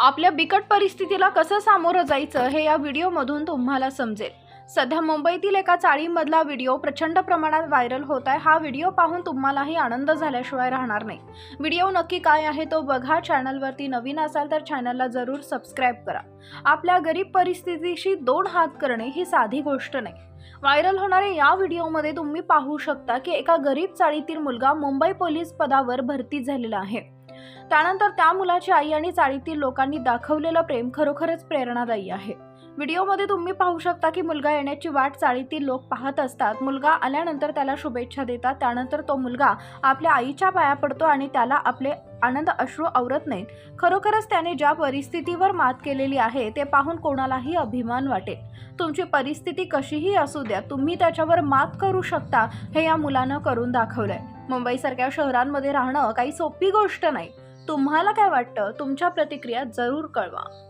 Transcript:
आपल्या बिकट परिस्थितीला कसं सामोरं जायचं हे या व्हिडिओमधून तुम्हाला समजेल. सध्या मुंबईतील एका चाळीमधला व्हिडिओ प्रचंड प्रमाणात व्हायरल होत आहे. हा व्हिडिओ पाहून तुम्हालाही आनंद झाल्याशिवाय राहणार नाही. व्हिडिओ नक्की काय आहे तो बघा. चॅनलवरती नवीन असाल तर चॅनलला जरूर सबस्क्राईब करा. आपल्या गरीब परिस्थितीशी दोन हात करणे ही साधी गोष्ट नाही. व्हायरल होणाऱ्या या व्हिडिओमध्ये तुम्ही पाहू शकता की एका गरीब चाळीतील मुलगा मुंबई पोलीस पदावर भरती झालेला आहे. त्यानंतर त्या मुलाची आई आणि चाळीतील लोकांनी दाखवलेलं प्रेम खरोखरच प्रेरणादायी आहे. व्हिडिओमध्ये तुम्ही पाहू शकता की मुलगा येण्याची वाट चाळीतील लोक पाहत असतात. मुलगा आल्यानंतर त्याला शुभेच्छा देतात. त्यानंतर तो मुलगा आपल्या आईच्या पाया पडतो आणि त्याला आपले आनंद अश्रू आवरत नाहीत. खरोखरच त्याने ज्या परिस्थितीवर मात केलेली आहे ते पाहून कोणालाही अभिमान वाटेल. तुमची परिस्थिती कशीही असू द्या तुम्ही त्याच्यावर मात करू शकता हे या मुलानं करून दाखवलंय. मुंबईसारख्या शहरांमध्ये राहणं काही सोपी गोष्ट नाही. तुम्हाला काय वाटतं? तुमच्या प्रतिक्रिया जरूर कळवा.